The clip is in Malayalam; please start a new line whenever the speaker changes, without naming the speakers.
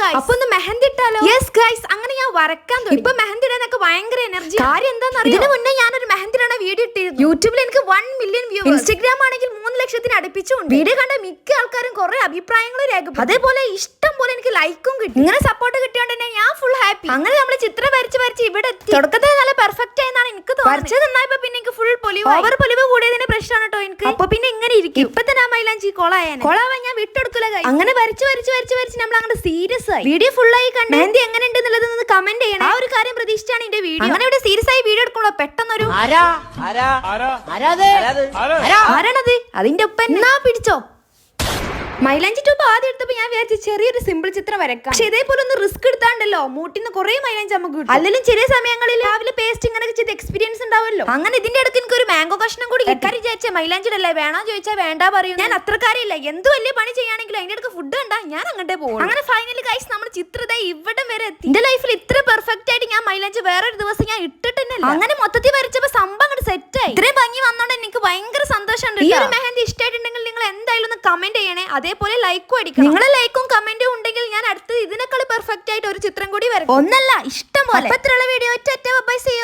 ഗൈസ് അപ്പൊ ഒന്ന് മെഹന്തി ഇട്ടാലോ? യെസ് ഗൈസ് അങ്ങനെ ഞാൻ വരക്കാൻ തുടങ്ങി. ഇപ്പൊ മെഹന്തി ഇടാനൊക്കെ ഭയങ്കര എനർജി കാര്യം എന്താണെന്ന് ഇതിന് മുന്നേ ഞാനൊരു മെഹന്തി ഇടാൻ വീഡിയോ ഇട്ടിരുന്നു. യൂട്യൂബിൽ എനിക്ക് വൺ മില്യൺ വ്യൂ ഇൻസ്റ്റഗ്രാം ആണെങ്കിൽ മൂന്ന് ലക്ഷത്തിന് അടുപ്പിച്ചുണ്ട്. വീഡിയോ കണ്ട മിക്ക ആൾക്കാരും കുറെ അഭിപ്രായങ്ങൾ രേഖ അതേപോലെ ഇഷ്ടം പോലെ എനിക്ക് ലൈക്കും കിട്ടി. ഇങ്ങനെ സപ്പോർട്ട് കിട്ടിയോണ്ട് തന്നെ ഞാൻ ഫുൾ ഹാപ്പി അങ്ങനെ നമ്മൾ ചിത്രം വരച്ച് വരച്ച് ഇവിടെ എത്തി. തുടക്കത്തിൽ നല്ല പെർഫെക്റ്റ് ആയെന്നാണ് എനിക്ക് തോന്നുന്നത്. വരച്ചത് നന്നായപ്പോ പിന്നെ എനിക്ക് ഫുൾ പൊലിവ് ഓവർ പൊലിവ് കൂടിയതിന്റെ പ്രശ്നമാണ് കേട്ടോ എനിക്ക്. അപ്പൊ പിന്നെ ഇങ്ങനെ ഇരിക്കും. ഇപ്പൊ തന്നെ ആ മൈലാഞ്ചി കൊളായ കൊളാവാൻ ഞാൻ വിട്ടെടുക്കില്ല. അങ്ങനെ വരച്ച് വരച്ച് വരച്ച് വരച്ച് നമ്മൾ അങ്ങനെ സീരിയസ് ആയി. വീഡിയോ ഫുൾ ആയി കണ്ട് എന്ത് എങ്ങനെ ഉണ്ട് എന്നുള്ളത് കമന്റ് ചെയ്യണം. ആ ഒരു കാര്യം പ്രതീക്ഷിച്ചാണ് എന്റെ വീഡിയോ. അങ്ങനെ ഇവിടെ സീരിയസ് ആയി വീഡിയോ എടുക്കുമ്പോ പെട്ടെന്നൊരു
ആരാ? ആരാ? ആരാത്? ആരാ?
ആരാണത്? അതിന്റെ ഒപ്പം എന്നാ പിടിച്ചോ? മൈലാഞ്ചി ട്യൂബ് ആദ്യം എടുത്തപ്പോ ഞാൻ വിചാരിച്ചു ചെറിയൊരു സിമ്പിൾ ചിത്രം വരക്കാം പക്ഷെ ഇതേപോലെ ഒന്ന് റിസ്ക് എടുത്താണ്ടല്ലോ. മൂട്ടിന്ന് കുറെ മൈലാഞ്ചി നമുക്ക് കിട്ടും. അല്ലെങ്കിൽ ചെറിയ സമയങ്ങളിൽ രാവിലെ പേസ്റ്റ് ഇങ്ങനെ ചെയ്ത് ഉണ്ടാവല്ലോ അങ്ങനെ ഇതിന്റെ അടുത്ത് എനിക്ക് ഒരു മാംഗോ കഷ്ണം കൂടി കിട്ടാൻ വിചാരിച്ച മൈലാഞ്ചിടല്ലേ? വേണോ ചോദിച്ചാൽ വേണ്ട പറയും ഞാൻ അത്രക്കാരില്ല എന്ത് വലിയ പണി ചെയ്യാണെങ്കിലും അതിന്റെ അടുത്ത് ഫുഡ് കണ്ടാ ഞാൻ അങ്ങോട്ടേ പോകും അങ്ങനെ ഫൈനലി കഴിച്ച് നമ്മൾ ചിത്രത ഇവിടം വരെ എത്തി. എന്റെ ലൈഫിൽ ഇത്ര പെർഫെക്റ്റ് ആയിട്ട് ഞാൻ മൈലാഞ്ചി വേറൊരു ദിവസം ഞാൻ ഇട്ടിട്ടുണ്ടല്ലോ അങ്ങനെ മൊത്തത്തിൽ വരച്ചപ്പോ സംഭവം അങ്ങോട്ട് സെറ്റ് ആയി. ഇത്രയും ഭംഗി വന്നോണ്ട് എനിക്ക് ഭയങ്കര സന്തോഷമുണ്ട് ഈ ഒരു മെഹന്തി ഇഷ്ടമായിട്ടുണ്ടെങ്കിൽ നിങ്ങൾ എന്തായാലും ഒന്ന് കമന്റ് ചെയ്യണേ. അതേപോലെ ലൈക്കും അടിക്കണം. നിങ്ങളെ ലൈക്കും കമന്റും ഉണ്ടെങ്കിൽ ഞാൻ അടുത്ത് ഇതിനേക്കാൾ പെർഫെക്റ്റ് ആയിട്ട് ഒരു ചിത്രം കൂടി വരും ഒന്നല്ല ഇഷ്ടം പോലെ. Video bye see